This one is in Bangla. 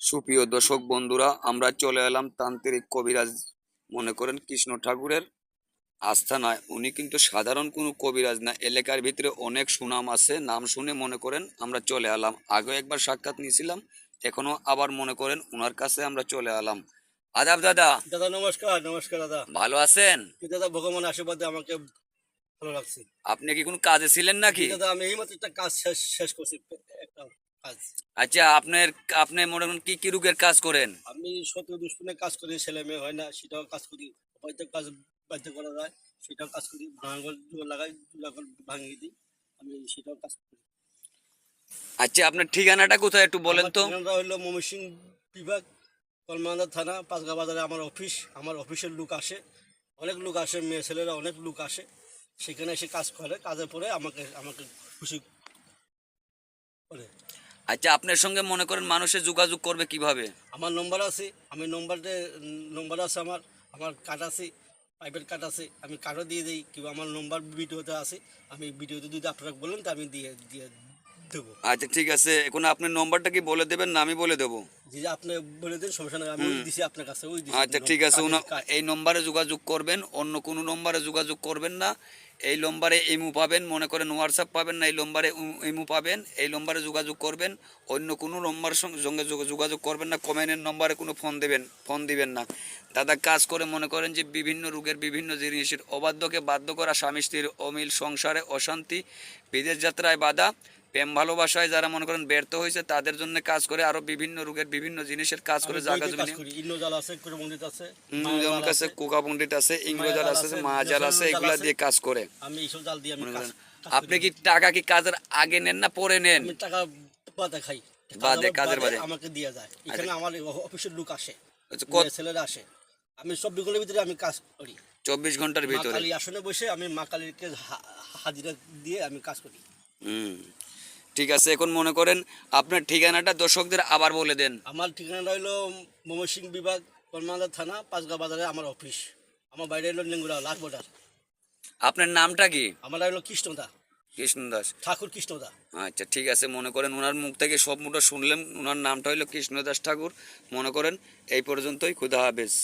সুপ্রিয় দর্শক বন্ধুরা আমরা চলে এলাম তান্ত্রিক কবিরাজ মনে করেন কৃষ্ণ ঠাকুরের আস্থানায়। উনি কিন্তু সাধারণ কোনো কবিরাজ না এলাকার ভিতরে অনেক সুনাম আছে নাম শুনে মনে করেন আমরা চলে এলাম। আগে একবার সাক্ষাৎ নিয়েছিলাম এখনও আবার মনে করেন ওনার কাছে আমরা চলে এলাম। আদাব দাদা। দাদা নমস্কার নমস্কার দাদা। ভালো আছেন? দাদা ভগবান আশীর্বাদে আমাকে ভালো লাগছে। আপনি কি কোনো কাজে ছিলেন নাকি? দাদা আমি এইমাত্র একটা কাজ শেষ শেষ করছি একটা কাজ। আচ্ছা আপনার আপনি মনে করেন কি কি রোগের কাজ করেন? আমি শত দুষ্পনে কাজ করি ছেলে মেয়ে হয় না সেটাও কাজ করি বাড়িতে কাজ বাধ্য করা যায় সেটাও কাজ করি ভাঙল লাগাই লাগাল ভাঙিয়ে দিই আমি সেটাও কাজ করি। আচ্ছা আপনার ঠিকানাটা কোথায় একটু বলেন তো? ঠিকানাটা হলো ময়মনসিং বিভাগ কলমান্দা থানা পাঁচগা বাজারে আমার অফিস আমার অফিসের লোক আসে অনেক লোক আসে মেয়ে ছেলেরা অনেক লোক আসে সেখানে এসে কাজ করে কাজের পরে আমাকে আমাকে খুশি আচ্ছা আপনার সঙ্গে মনে করেন মানুষের যোগাযোগ করবে কীভাবে? আমার নম্বর আছে, আমি নম্বরতে নম্বর আছে আমার আমার কার্ড আছে প্রাইভেট কার্ড আছে, আমি কার্ডও দিয়ে দিই। কিংবা আমার নম্বর ভিডিওতে আছে, আমি ভিডিওতে যদি আপনারা বলেন, তো আমি দিয়ে দিয়ে দেবো। আচ্ছা ঠিক আছে। এখন আপনার নম্বরটা কি বলে দেবেন না আমি বলে দেবো? আপনি বলে দেন সমস্যা নেই আমি দিছি আপনার কাছে ওই আচ্ছা ঠিক আছে এই নম্বরে যোগাযোগ করবেন অন্য কোনো নম্বরে যোগাযোগ করবেন না। এই নম্বরে ইমু পাবেন মনে করেন হোয়াটসঅ্যাপ পাবেন না এই নম্বরে ইমু পাবেন এই নম্বরে যোগাযোগ করবেন। অন্য কোনো নম্বরের সঙ্গে যোগাযোগ করবেন না কমেন্টের নম্বরে কোনো ফোন দেবেন ফোন দিবেন না। দাদা কাজ করে মনে করেন যে বিভিন্ন রোগের বিভিন্ন জিনিসের অবাধ্যকে বাধ্য করা স্বামী স্ত্রীর অমিল সংসারে অশান্তি বিদেশ যাত্রায় বাধা প্রেম ভালোবাসায় যারা মনে করেন ব্যর্থ হয়েছে তাদের জন্য কাজ করে আরও বিভিন্ন রোগের বিভিন্ন জিনিসের কাজ করে জায়গা জমি আছে কাছে। কোকা পণ্ডিত আছে ইংরেজার জাল আছে আছে, আছে এগুলা দিয়ে কাজ করে। আপনি কি টাকা কি কাজের আগে নেন না পরে নেন? আমি টাকা বাদে খাই। বাদে, কাজের কাজের বাদে। আমাকে দিয়ে যায়। এখানে আমার অফিসের লোক আসে আচ্ছা, ছেলেরা আসে। আমি ভিতরে আমি কাজ করি। চব্বিশ ঘণ্টার ভিতরে। আসনে বসে আমি মা কালীকে হাজিরা দিয়ে আমি কাজ করি। হুম। ঠিক আছে এখন মনে করেন আপনার ঠিকানাটা দর্শকদের আবার বলে দেন। আমার ঠিকানাটা হলো ময়মনসিং বিভাগ কলমান্দা থানা পাঁচগা বাজারে আমার অফিস। আমার বাইরে হলো নেঙ্গুড়া লাস্ট বর্ডার। আপনার নামটা কি? আমার হলো কৃষ্ণদা। কৃষ্ণ দাস। ঠাকুর কৃষ্ণদা। আচ্ছা ঠিক আছে মনে করেন ওনার মুখ থেকে সব মুটা শুনলেন ওনার নামটা হলো কৃষ্ণদাস ঠাকুর। মনে করেন এই পর্যন্তই খুদা হাফেজ।